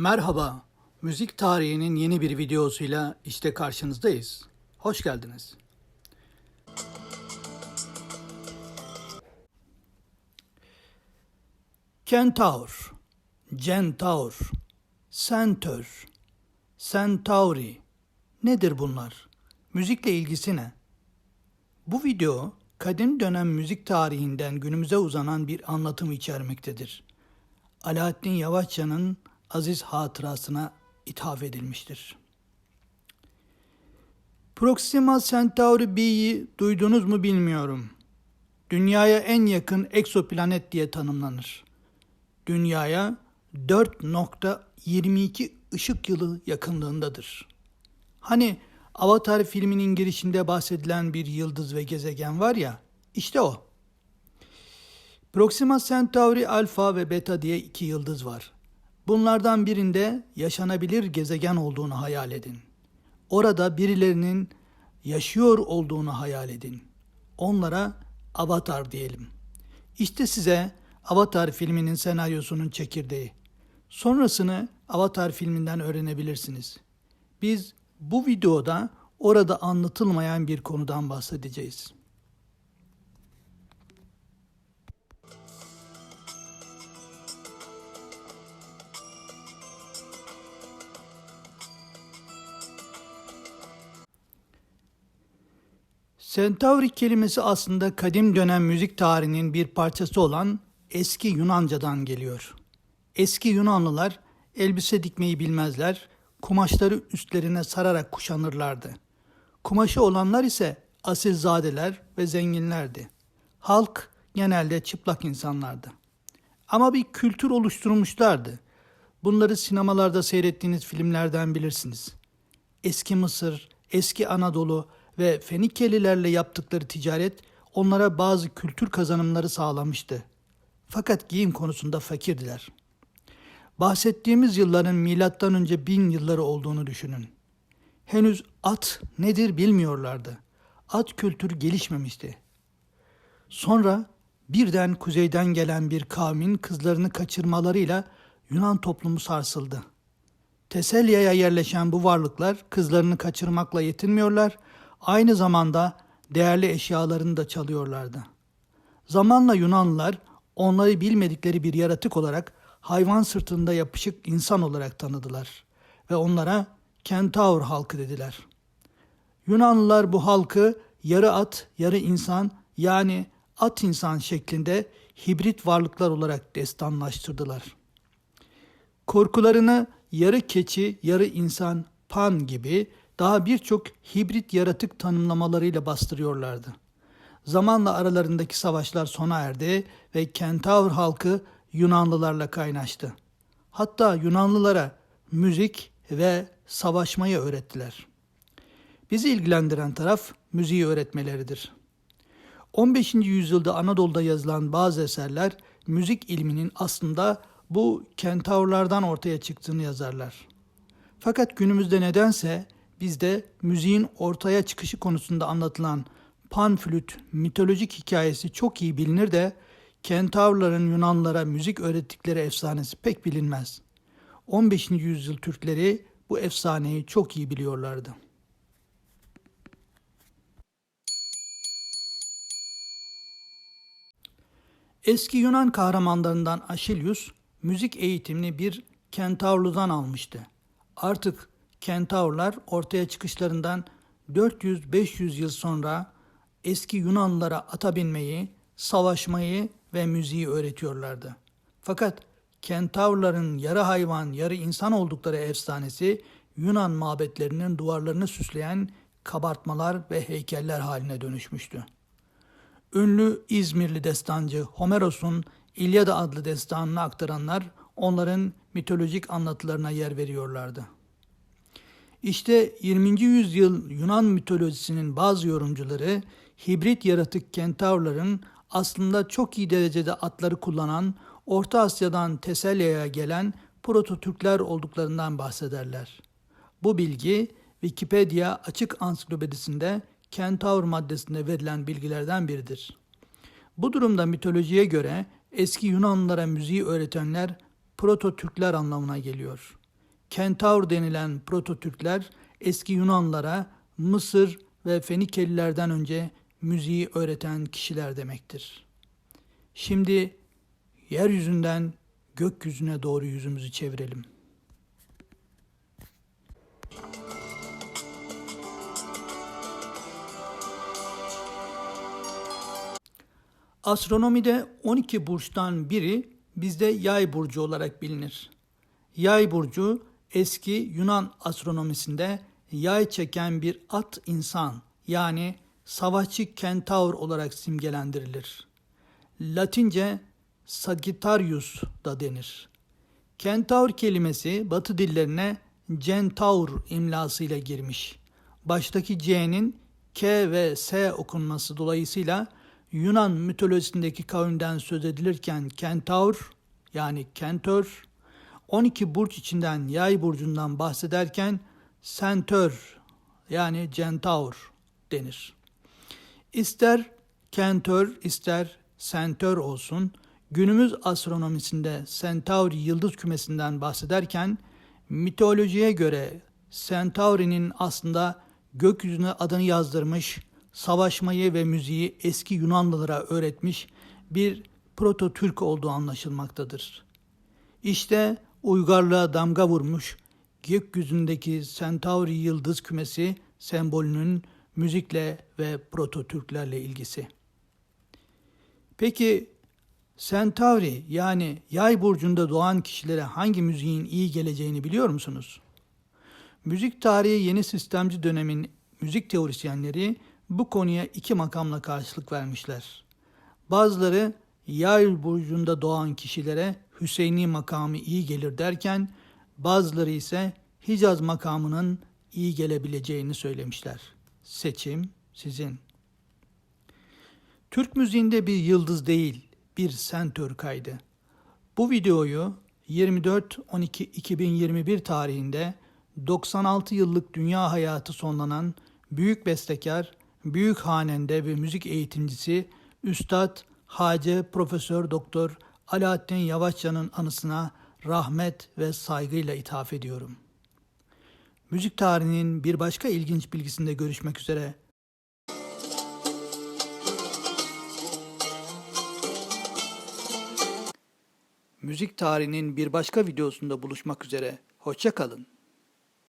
Merhaba, müzik tarihinin yeni bir videosuyla işte karşınızdayız. Hoş geldiniz. Kentaur, Centaur, Centaur, Centauri. Nedir bunlar? Müzikle ilgisi ne? Bu video, kadim dönem müzik tarihinden günümüze uzanan bir anlatım içermektedir. Alaaddin Yavaşça'nın aziz hatırasına ithaf edilmiştir. Proxima Centauri b'yi duydunuz mu bilmiyorum. Dünyaya en yakın egzoplanet diye tanımlanır. Dünyaya 4.22 ışık yılı yakınlığındadır. Hani Avatar filminin girişinde bahsedilen bir yıldız ve gezegen var ya, işte o. Proxima Centauri Alpha ve Beta diye iki yıldız var. Bunlardan birinde yaşanabilir gezegen olduğunu hayal edin. Orada birilerinin yaşıyor olduğunu hayal edin. Onlara Avatar diyelim. İşte size Avatar filminin senaryosunun çekirdeği. Sonrasını Avatar filminden öğrenebilirsiniz. Biz bu videoda orada anlatılmayan bir konudan bahsedeceğiz. Centauri kelimesi aslında kadim dönem müzik tarihinin bir parçası olan eski Yunanca'dan geliyor. Eski Yunanlılar elbise dikmeyi bilmezler, kumaşları üstlerine sararak kuşanırlardı. Kumaşı olanlar ise asilzadeler ve zenginlerdi. Halk genelde çıplak insanlardı. Ama bir kültür oluşturmuşlardı. Bunları sinemalarda seyrettiğiniz filmlerden bilirsiniz. Eski Mısır, eski Anadolu ve Fenikelilerle yaptıkları ticaret onlara bazı kültür kazanımları sağlamıştı. Fakat giyim konusunda fakirdiler. Bahsettiğimiz yılların milattan önce bin yılları olduğunu düşünün. Henüz at nedir bilmiyorlardı. At kültürü gelişmemişti. Sonra birden kuzeyden gelen bir kavmin kızlarını kaçırmalarıyla Yunan toplumu sarsıldı. Teselya'ya yerleşen bu varlıklar kızlarını kaçırmakla yetinmiyorlar, aynı zamanda değerli eşyalarını da çalıyorlardı. Zamanla Yunanlılar onları bilmedikleri bir yaratık olarak hayvan sırtında yapışık insan olarak tanıdılar ve onlara Kentaur halkı dediler. Yunanlılar bu halkı yarı at, yarı insan yani at insan şeklinde hibrit varlıklar olarak destanlaştırdılar. Korkularını yarı keçi, yarı insan, pan gibi daha birçok hibrit yaratık tanımlamalarıyla bastırıyorlardı. Zamanla aralarındaki savaşlar sona erdi ve Kentaur halkı Yunanlılarla kaynaştı. Hatta Yunanlılara müzik ve savaşmayı öğrettiler. Bizi ilgilendiren taraf müziği öğretmeleridir. 15. yüzyılda Anadolu'da yazılan bazı eserler müzik ilminin aslında bu kentaurlardan ortaya çıktığını yazarlar. Fakat günümüzde nedense bizde müziğin ortaya çıkışı konusunda anlatılan panflüt mitolojik hikayesi çok iyi bilinir de kentaurların Yunanlara müzik öğrettikleri efsanesi pek bilinmez. 15. yüzyıl Türkleri bu efsaneyi çok iyi biliyorlardı. Eski Yunan kahramanlarından Aşilyus müzik eğitimini bir kentaurludan almıştı. Artık kentaurlar ortaya çıkışlarından 400-500 yıl sonra eski Yunanlılara ata binmeyi, savaşmayı ve müziği öğretiyorlardı. Fakat kentaurların yarı hayvan, yarı insan oldukları efsanesi Yunan mabetlerinin duvarlarını süsleyen kabartmalar ve heykeller haline dönüşmüştü. Ünlü İzmirli destancı Homeros'un İlyada adlı destanını aktaranlar onların mitolojik anlatılarına yer veriyorlardı. İşte 20. yüzyıl Yunan mitolojisinin bazı yorumcuları hibrit yaratık kentaurların aslında çok iyi derecede atları kullanan Orta Asya'dan Teselya'ya gelen proto-Türkler olduklarından bahsederler. Bu bilgi Wikipedia açık ansiklopedisinde kentaur maddesinde verilen bilgilerden biridir. Bu durumda mitolojiye göre eski Yunanlılara müziği öğretenler proto-Türkler anlamına geliyor. Kentaur denilen prototürkler eski Yunanlara Mısır ve Fenikelilerden önce müziği öğreten kişiler demektir. Şimdi yeryüzünden gökyüzüne doğru yüzümüzü çevirelim. Astronomide 12 burçtan biri bizde yay burcu olarak bilinir. Yay burcu eski Yunan astronomisinde yay çeken bir at insan yani savaşçı kentaur olarak simgelendirilir. Latince Sagittarius da denir. Kentaur kelimesi Batı dillerine Centaur imlasıyla girmiş. Baştaki C'nin K ve S okunması dolayısıyla Yunan mitolojisindeki kavimden söz edilirken Kentaur yani Kentör, 12 burç içinden yay burcundan bahsederken Sentör yani Centaur denir. İster Kentör ister Sentör olsun, günümüz astronomisinde Centauri yıldız kümesinden bahsederken mitolojiye göre Centauri'nin aslında gökyüzüne adını yazdırmış, savaşmayı ve müziği eski Yunanlılara öğretmiş bir proto-Türk olduğu anlaşılmaktadır. İşte uygarlığa damga vurmuş gökyüzündeki Centauri yıldız kümesi sembolünün müzikle ve proto-Türklerle ilgisi. Peki Centauri yani yay burcunda doğan kişilere hangi müziğin iyi geleceğini biliyor musunuz? Müzik tarihi yeni sistemci dönemin müzik teorisyenleri bu konuya iki makamla karşılık vermişler. Bazıları yay burcunda doğan kişilere Hüseyini makamı iyi gelir derken bazıları ise Hicaz makamının iyi gelebileceğini söylemişler. Seçim sizin. Türk müziğinde bir yıldız değil, bir sentör kaydı. Bu videoyu 24-12-2021 tarihinde 96 yıllık dünya hayatı sonlanan büyük bestekar, büyük hanende ve müzik eğitimcisi Üstad Hacı Profesör Doktor Alaaddin Yavaşça'nın anısına rahmet ve saygıyla ithaf ediyorum. Müzik tarihinin bir başka ilginç bilgisinde görüşmek üzere. Müzik tarihinin bir başka videosunda buluşmak üzere. Hoşça kalın.